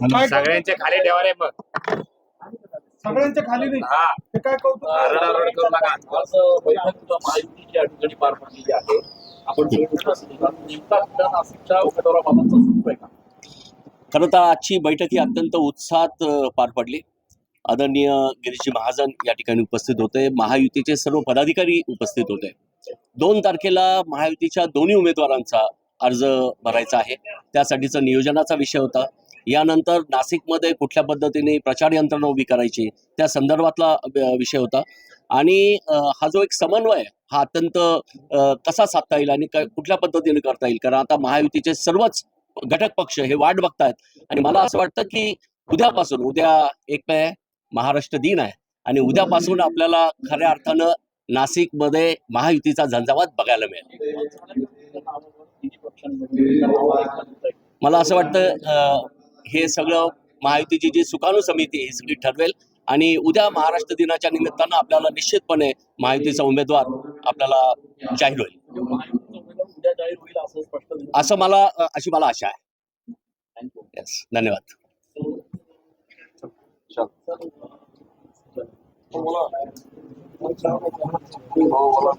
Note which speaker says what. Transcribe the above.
Speaker 1: सगळ्यांचे खाली ठेवाले मग.
Speaker 2: सगळ्यांच्या खाली नाही.
Speaker 1: हा.
Speaker 2: ते काय कौतुक
Speaker 1: रडारड करू नका.
Speaker 3: आज बैठक महायुतीची या ठिकाणी पार पडलेली आहे आपण? नेमका मुद्दा नाशिकच्या उमेदवाराबाबतचा सुरू आहे का?
Speaker 4: खरं तर आजची बैठक ही अत्यंत उत्साहात पार पडली. आदरणीय गिरीशी महाजन या ठिकाणी उपस्थित होते. महायुतीचे सर्व पदाधिकारी उपस्थित होते. दोन तारखेला महायुतीच्या दोन्ही उमेदवारांचा अर्ज भरायचा आहे. त्यासाठीचा नियोजनाचा विषय होता. यानंतर नाशिकमध्ये कुठल्या पद्धतीने प्रचार यंत्रणा उभी करायची त्या संदर्भातला विषय होता. आणि हा जो एक समन्वय हा अत्यंत कसा साधता येईल आणि कुठल्या पद्धतीने करता येईल? कारण आता महायुतीचे सर्वच घटक पक्ष हे वाट बघतायत. आणि मला असं वाटतं की उद्यापासून उद्या एक मे महाराष्ट्र दिन आहे. आणि उद्यापासून आपल्याला खऱ्या अर्थानं नाशिकमध्ये महायुतीचा झंझावात बघायला मिळेल. मला असं वाटतं अं, हे सगळं महायुतीची जी सुकाणू समिती ही सगळी ठरवेल. आणि उद्या महाराष्ट्र दिनाच्या निमित्तानं आपल्याला निश्चितपणे महायुतीचा उमेदवार आपल्याला जाहीर होईल.
Speaker 3: असं
Speaker 4: मला अशी मला आशा आहे. येस धन्यवाद.